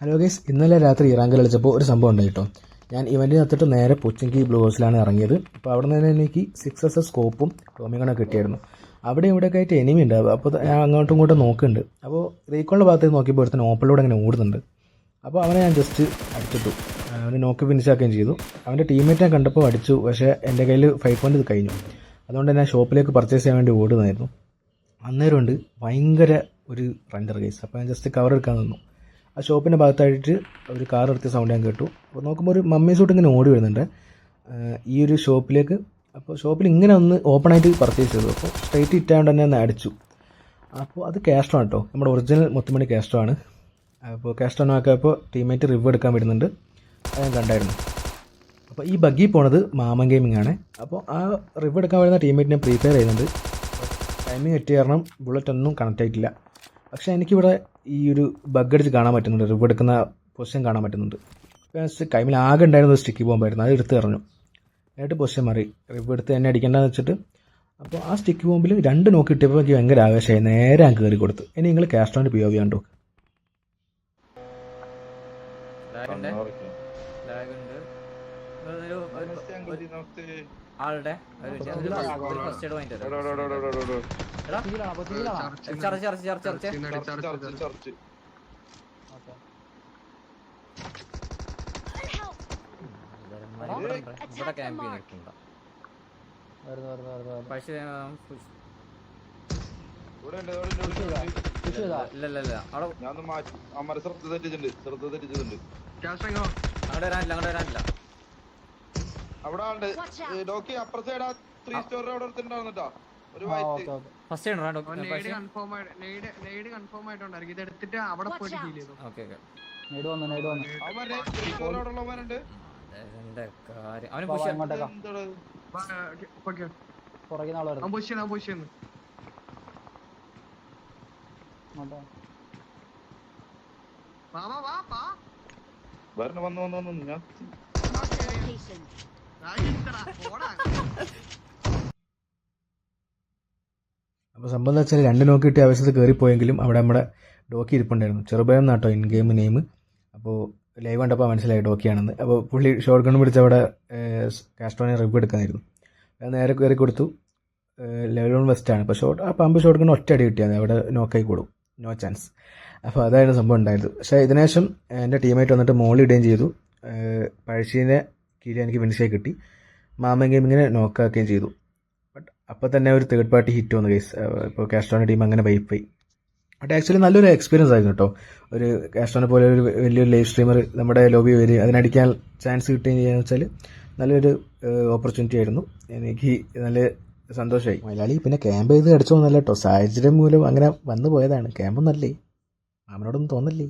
Hello guys ഇന്നലെ രാത്രി ഇറാങ്കൽ കളിച്ചപ്പോൾ ഒരു സംഭവം ഉണ്ട് കേട്ടോ. ഞാൻ ഇവന്റിൽ നിർത്തിട്ട് നേരെ പൊച്ചിങ്കി ബ്ലൂ ഹൗസിലാണ് ഇറങ്ങിയത്. അപ്പോൾ അവിടെ നിന്ന് തന്നെ എനിക്ക് സിക്സ് എസ് സ്കോപ്പും ടോമിങ്ങണൊക്കെ കിട്ടിയായിരുന്നു. അവിടെ ഇവിടെയൊക്കെ ആയിട്ട് എനിമി ഉണ്ടാവും അപ്പോൾ ഞാൻ അങ്ങോട്ടും ഇങ്ങോട്ടും നോക്കുന്നുണ്ട്. അപ്പോൾ റീക്കോളിന്റെ ഭാഗത്ത് നോക്കിയപ്പോൾ ഒരുത്തൻ ഓപ്പണിലൂടെ ഇങ്ങനെ ഓടുന്നുണ്ട്. അപ്പോൾ അവനെ ഞാൻ ജസ്റ്റ് അടിച്ചിട്ടു. അവനെ നോക്ക് ഫിനിഷ് ആക്കുകയും ചെയ്തു. അവന്റെ ടീമേറ്റിനെ കണ്ടപ്പോൾ അടിച്ചു. പക്ഷേ എന്റെ കയ്യിൽ ഫൈവ് പോയിന്റ് കഴിഞ്ഞു. അതുകൊണ്ട് ഞാൻ ഷോപ്പിലേക്ക് പർച്ചേസ് ചെയ്യാൻ വേണ്ടി ഓടുന്നതായിരുന്നു. അന്നേരം ഉണ്ട് ഭയങ്കര ഒരു റണ്ടർ കേസ് അപ്പോൾ ഞാൻ ജസ്റ്റ് കവർ എടുക്കാൻ നിന്നു. ആ ഷോപ്പിന്റെ ഭാഗത്തായിട്ട് ഒരു കാർ എടുത്ത സൗണ്ട് ഞാൻ കേട്ടു. അപ്പോൾ നോക്കുമ്പോൾ ഒരു മമ്മി സൂട്ട് ഇങ്ങനെ ഓടി വരുന്നുണ്ട്. ഈ ഒരു ഷോപ്പിലേക്ക് അപ്പോൾ ഷോപ്പിൽ ഇങ്ങനെ ഒന്ന് ഓപ്പൺ ആയിട്ട് പർച്ചേസ് ചെയ്തു. അപ്പോൾ സ്ട്രൈറ്റ് ഇറ്റാണ്ട് തന്നെ ഒന്ന് അടിച്ചു. അപ്പോൾ അത് കാസ്ട്രോ കേട്ടോ നമ്മുടെ ഒറിജിനൽ മുത്തുമണി കാസ്ട്രോ ആണ്. അപ്പോൾ കാസ്ട്രോ നോക്കിയപ്പോൾ ടീമേറ്റ് റിവ് എടുക്കാൻ വരുന്നുണ്ട്. അത് ഞാൻ കണ്ടായിരുന്നു. അപ്പോൾ ഈ ബഗ്ഗി പോണത് മാമൻ ഗെയിമിംഗ് ആണ്. അപ്പോൾ ആ റിവ് എടുക്കാൻ വരുന്ന ടീമേറ്റിനെ പ്രീപെയർ ചെയ്യുന്നുണ്ട്. ടൈമിംഗ് എത്തി കാരണം ബുള്ളറ്റ് ഒന്നും കണക്റ്റ് ആയിട്ടില്ല. പക്ഷേ എനിക്കിവിടെ ഈ ഒരു ബഗ് അടിച്ച് കാണാൻ പറ്റുന്നുണ്ട്. റിവ് എടുക്കുന്ന പൊസിഷൻ കാണാൻ പറ്റുന്നുണ്ട്. ഫ്രണ്ട്സ് കൈമിൽ ആകെ ഉണ്ടായിരുന്ന ഒരു സ്റ്റിക്കി ബോംബായിരുന്നു അത് എടുത്ത് എറിഞ്ഞു. എന്നിട്ട് പൊസിഷൻ മാറി. റിവ് എടുത്ത് തന്നെ അടിക്കേണ്ടതെന്ന് വെച്ചിട്ട് അപ്പോൾ ആ സ്റ്റിക്ക് ബോംബിൽ രണ്ട് നോക്കി കിട്ടിയപ്പോൾ എനിക്ക് ഭയങ്കര ആവേശമായി. നേരെ ഞാൻ കയറി കൊടുത്തു. ഇനി നിങ്ങൾ കാസ്ട്രോന്റെ പി ഒ വി കണ്ടു ലാഗുണ്ട് ലാഗുണ്ട് ഒരു ഒരു ആളുടെ ഫസ്റ്റ് എയ്ഡ്. എടാ, ചർച്ച് ചർച്ച് ചർച്ച് ചർച്ച് ഇവന്മാര് ഇവിടെ ഉണ്ട്. ഇവിടെ ക്യാമ്പ് ചെയ്ത് നിൽക്കണ്ട പക്ഷേ പുഷ്- ഇല്ല ഇല്ല ഇല്ല അവിടെ ഞാൻ അമ്മരെ ശ്രദ്ധ തെറ്റിച്ചിട്ടുണ്ട് ശ്രദ്ധ തെറ്റിച്ചിട്ടുണ്ട്. അങ്ങോട്ട് വരാനില്ല അങ്ങോട്ട് വരാനില്ല. അവിടെ ഉണ്ട്. ഡോക്കി അപ്പുറ സൈഡ് ആ ത്രീ സ്റ്റോറി അവിടെ എടുത്തിട്ടുണ്ടാവുന്നട്ടോ ഒരു വൈറ്റ് ഫസ്റ്റ് ആണ് വേണം നെയ്ഡ് കൺഫേം നെയ്ഡ് കൺഫേം ആയിട്ടുണ്ടായിരിക്കും ഇത് എടുത്തിട്ട് അവിടെ പോയിട്ട് ഹീൽ ചെയ്തു. ഓക്കെ വന്നു അവന്മാരെ ത്രീ സ്റ്റോറി അവിടെ ഉള്ളവന്മാരുണ്ട് എന്താ കാര്യം? അവനെ പുഷ് എന്താണ്? ഓക്കെ അവൻ പുഷ് ചെയ്യുന്നു അവൻ പുഷ് ചെയ്യുന്നു. വാ. വാ വാ വാ വരണ വന്നു വന്നു വന്നു ഞാൻ. അപ്പോൾ സംഭവം എന്ന് വെച്ചാൽ രണ്ട് നോക്കി കിട്ടിയ ആവശ്യത്തിൽ കയറിപ്പോയെങ്കിലും അവിടെ നമ്മുടെ ഡോക്കി ഇരിപ്പുണ്ടായിരുന്നു. ചെറുപയം എന്നാട്ടോ ഇൻ ഗെയിം നെയിം അപ്പോൾ ലൈവ് കണ്ടപ്പോൾ മനസ്സിലായി ഡോക്കിയാണെന്ന്. അപ്പോൾ പുള്ളി ഷോർട്ട് ഗൺ പിടിച്ച് അവിടെ കാസ്ട്രോനെ റിവ് എടുക്കാനായിരുന്നു. അത് നേരെ കയറി കൊടുത്തു. ലെവൽ വൺ വെസ്റ്റ് ആണ്. അപ്പോൾ ഷോർട്ട് ആ പമ്പ് ഷോർട്ട് ഗൺ ഒറ്റ അടി കിട്ടിയത് അവിടെ നോക്കായി കൂടും. നോ ചാൻസ് അപ്പോൾ അതായിരുന്നു സംഭവം ഉണ്ടായത്. പക്ഷേ ഇതിനുശേഷം എന്റെ ടീമായിട്ട് വന്നിട്ട് മോളിടുകയും ചെയ്തു. പഴശ്ശീനെ കീഴിൽ എനിക്ക് ആയി കിട്ടി. മാമൻ ഗെയിമിങ്ങിനെ നോക്കാക്കുകയും ചെയ്തു. ബട്ട് അപ്പോൾ തന്നെ ഒരു തേർഡ് പാർട്ടി ഹിറ്റ് വന്നു കേസ് ഇപ്പോൾ കാസ്ട്രോണിന്റെ ടീം അങ്ങനെ വൈഫൈ ബട്ട് ആക്ച്വലി നല്ലൊരു എക്സ്പീരിയൻസ് ആയിരുന്നു കേട്ടോ. ഒരു കാസ്ട്രോനെ പോലെ ഒരു വലിയൊരു ലൈവ് സ്ട്രീമർ നമ്മുടെ ലോബി വരിക അതിനടിക്കാൻ ചാൻസ് കിട്ടുകയും ചെയ്യുക വെച്ചാൽ നല്ലൊരു ഓപ്പർച്യൂണിറ്റി ആയിരുന്നു. എനിക്ക് നല്ല സന്തോഷമായി. മലയാളി പിന്നെ ക്യാമ്പ് ചെയ്ത് അടിച്ചു പോകുന്നല്ല കേട്ടോ. സാഹചര്യം മൂലം അങ്ങനെ വന്നു പോയതാണ്. ക്യാമ്പൊന്നല്ലേ മാമനോടൊന്നും തോന്നല്ലേ?